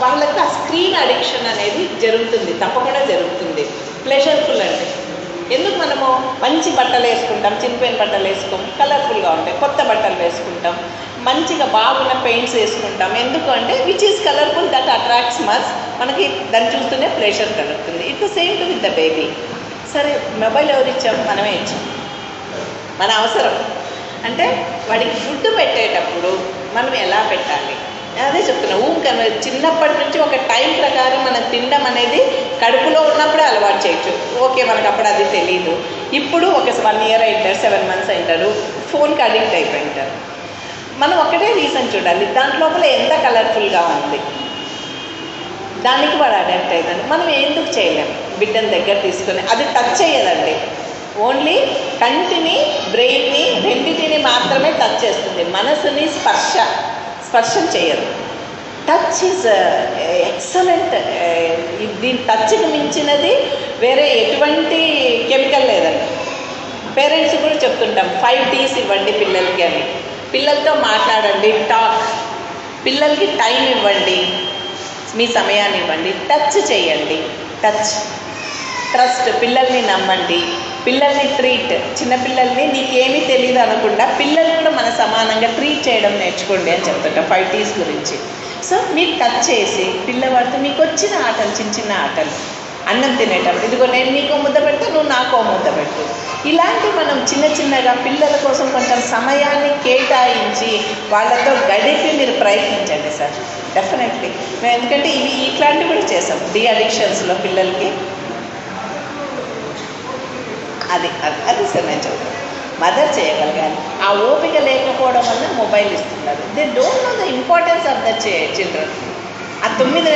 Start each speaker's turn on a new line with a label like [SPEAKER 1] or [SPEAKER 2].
[SPEAKER 1] వాళ్ళకి ఆ screen addiction అనేది జరుగుతుంది తప్పకుండా జరుగుతుంది. ప్లెజర్ఫుల్ అండి. ఎందుకు మనము మంచి బట్టలు వేసుకుంటాం చినిపోయిన బట్టలు వేసుకోం కలర్ఫుల్గా ఉంటాయి కొత్త బట్టలు వేసుకుంటాం మంచిగా బాగున్న పెయింట్స్ వేసుకుంటాం. ఎందుకు అంటే which is colourful that attracts us మనకి దాన్ని చూస్తూనే ప్రెషర్ కలుగుతుంది. It the same to with the baby సరే మొబైల్ ఎవరు ఇచ్చాం మనమే ఇచ్చాం. మన అవసరం. అంటే వాడికి ఫుడ్ పెట్టేటప్పుడు మనం ఎలా పెట్టాలి? అదే చెప్తున్నా ఊరికన చిన్నప్పటి నుంచి ఒక టైం ప్రకారం మనం తినడం అనేది కడుపులో ఉన్నప్పుడే అలవాటు చేయొచ్చు. ఓకే మనకు అప్పుడు అది తెలియదు ఇప్పుడు ఒక వన్ ఇయర్ అయింటారు సెవెన్ మంత్స్ అయింటారు ఫోన్కి అడిక్ట్ అయిపోయింటారు. మనం ఒకటే రీజన్ చూడాలి దాంట్లోపల ఎంత కలర్ఫుల్గా ఉంది? దానికి వాడు అడాప్ట్ అయ్యిందండి మనం ఎందుకు చేయలేము బిడ్డను దగ్గర తీసుకొని అది టచ్ చేయదండి ఓన్లీ కంటిని బ్రెయిన్ని రెండింటిని మాత్రమే టచ్ చేస్తుంది. మనసుని స్పర్శ. స్పర్శం చేయరు. టచ్ ఈజ్ ఎక్సలెంట్ దీని టచ్కి మించినది వేరే ఎటువంటి కెమికల్ లేదండి. పేరెంట్స్ కూడా చెప్తుంటాం ఫైవ్ టీస్ ఇవ్వండి పిల్లలకి అని. పిల్లలతో మాట్లాడండి టాక్ పిల్లలకి టైం ఇవ్వండి మీ సమయాన్ని ఇవ్వండి టచ్ చేయండి. టచ్ ట్రస్ట్ పిల్లల్ని నమ్మండి. పిల్లల్ని ట్రీట్ చిన్నపిల్లల్ని నీకేమి తెలియదు అనకుండా పిల్లలు కూడా మన సమానంగా ట్రీట్ చేయడం నేర్చుకోండి అని చెప్తుంటా ఫైవ్ టీస్ గురించి. సో మీరు టచ్ చేసి పిల్లవాడితో మీకు వచ్చిన ఆటలు చిన్న చిన్న ఆటలు అన్నం తినేటప్పుడు ఇదిగో నేను నీకు ముద్ద పెట్టు నువ్వు నాకో ముద్ద పెట్టు. ఇలాంటి మనం చిన్న చిన్నగా పిల్లల కోసం కొంచెం సమయాన్ని కేటాయించి వాళ్ళతో గడిపి మీరు ప్రయత్నించండి సార్. డెఫినెట్లీ మేము ఎందుకంటే ఇవి ఇట్లాంటివి కూడా చేసాం డి అడిక్షన్స్లో పిల్లలకి. అది అది అది సార్ నేను చెప్తాను. మదర్ చేయగలగాలి. ఆ ఓపిక లేకపోవడం వల్ల మొబైల్ ఇస్తున్నారు. They don't know the importance of the children ఆ తొమ్మిది